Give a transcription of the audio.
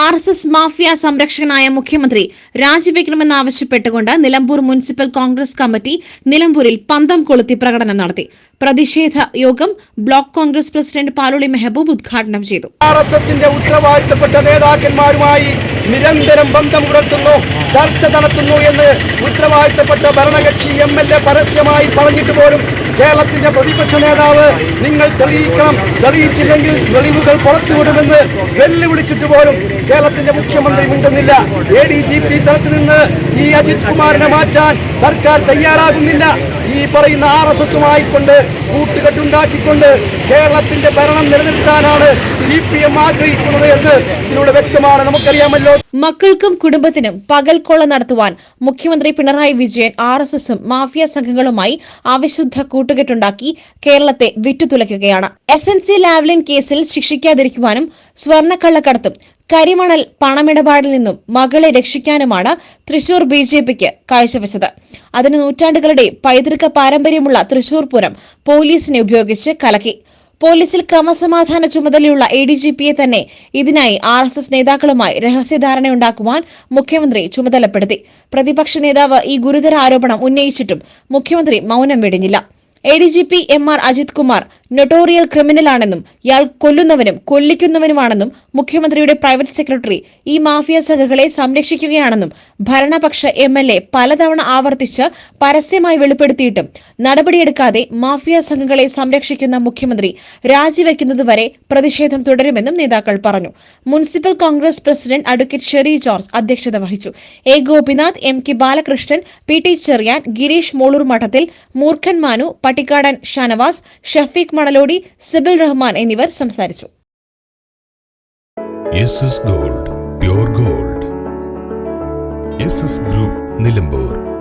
S S mafia സംരക്ഷകനായ മുഖ്യമന്ത്രി രാജിവെക്കണമെന്നാവശ്യപ്പെട്ടുകൊണ്ട് നിലമ്പൂർ മുനിസിപ്പൽ കോൺഗ്രസ് കമ്മിറ്റി നിലമ്പൂരിൽ പന്തം കൊളുത്തി പ്രകടനം നടത്തി. പ്രതിഷേധ യോഗം ബ്ലോക്ക് കോൺഗ്രസ് പ്രസിഡന്റ് പാലോളി മെഹബൂബ് ഉദ്ഘാടനം ചെയ്തു. ആർ എസ് എസിന്റെ ഉത്തരവാദിത്തപ്പെട്ട നേതാക്കന്മാരുമായി നിരന്തരം ബന്ധം പുലർത്തുന്നു ചർച്ച നടത്തുന്നു എന്ന് ഉത്തരവാദിത്തപ്പെട്ട ഭരണകക്ഷി എം എൽ എ പരസ്യമായി പറഞ്ഞിട്ട് പോലും കേരളത്തിന്റെ പ്രതിപക്ഷ നേതാവ് നിങ്ങൾ തെളിയിക്കണം തെളിയിച്ചില്ലെങ്കിൽ തെളിവുകൾ പുറത്തുവിടുമെന്ന് വെല്ലുവിളിച്ചിട്ട് പോലും കേരളത്തിന്റെ മുഖ്യമന്ത്രി മിണ്ടുന്നില്ല. എ ഡി ജി പി തലത്തിൽ നിന്ന് ഈ അജിത് കുമാറിനെ മാറ്റാൻ സർക്കാർ തയ്യാറാകുന്നില്ല. ഈ പറയുന്ന ആർ എസ് എസുമായി കൊണ്ട് കൂട്ടുകെട്ടുണ്ടാക്കിക്കൊണ്ട് കേരളത്തിന്റെ ഭരണം നിലനിർത്താനാണ് സി പി എം ആഗ്രഹിക്കുന്നത് എന്ന് ഇതിലൂടെ വ്യക്തമാണ്. നമുക്കറിയാമല്ലോ മക്കൾക്കും കുടുംബത്തിനും പകൽക്കൊള്ള നടത്തുവാൻ മുഖ്യമന്ത്രി പിണറായി വിജയൻ ആർ എസ് എസും മാഫിയ സംഘങ്ങളുമായി അവിശുദ്ധ കൂട്ടുകെട്ടുണ്ടാക്കി കേരളത്തെ വിറ്റുതുലയ്ക്കുകയാണ്. എസ് എൻ സി ലാവ്ലിൻ കേസിൽ ശിക്ഷിക്കാതിരിക്കുവാനും സ്വർണക്കള്ളക്കടത്തും കരിമണൽ പണമിടപാടിൽ നിന്നും മകളെ രക്ഷിക്കാനുമാണ് തൃശൂർ ബി ജെ പിക്ക് കാഴ്ചവെച്ചത്. അതിന് നൂറ്റാണ്ടുകളുടെ പൈതൃക പാരമ്പര്യമുള്ള തൃശൂർ പൂരം പോലീസിനെ ഉപയോഗിച്ച് കലക്കി. പോലീസിൽ ക്രമസമാധാന ചുമതലയുള്ള എ ഡി ജി പിയെ തന്നെ ഇതിനായി ആർ എസ് എസ് നേതാക്കളുമായി രഹസ്യധാരണയുണ്ടാക്കുവാൻ മുഖ്യമന്ത്രി ചുമതലപ്പെടുത്തി. പ്രതിപക്ഷ നേതാവ് ഈ ഗുരുതര ആരോപണം ഉന്നയിച്ചിട്ടും മുഖ്യമന്ത്രി മൌനം വെടിഞ്ഞില്ല. A D G P M R Ajith Kumar notorious ക്രിമിനലാണെന്നും ഇയാൾ കൊല്ലുന്നവനും കൊല്ലിക്കുന്നവനുമാണെന്നും മുഖ്യമന്ത്രിയുടെ പ്രൈവറ്റ് സെക്രട്ടറി ഈ മാഫിയ സംഘങ്ങളെ സംരക്ഷിക്കുകയാണെന്നും ഭരണപക്ഷ എം എൽ എ പലതവണ ആവർത്തിച്ച് പരസ്യമായി വെളിപ്പെടുത്തിയിട്ടും നടപടിയെടുക്കാതെ മാഫിയ സംഘങ്ങളെ സംരക്ഷിക്കുന്ന മുഖ്യമന്ത്രി രാജിവെക്കുന്നതുവരെ പ്രതിഷേധം തുടരുമെന്നും നേതാക്കൾ പറഞ്ഞു. Municipal Congress president advocate Sherry George അധ്യക്ഷത വഹിച്ചു. A. Gopinath M. K. Balakrishnan P. T Cherian Gireesh Molur Madathil Moorkhan Manu Pattikkadan Shanavas Shafeeq Manalodi Cibil Rahman എന്നിവർ സംസാരിച്ചു. Gold gold. ഗ്രൂപ്പ് നിലമ്പൂർ.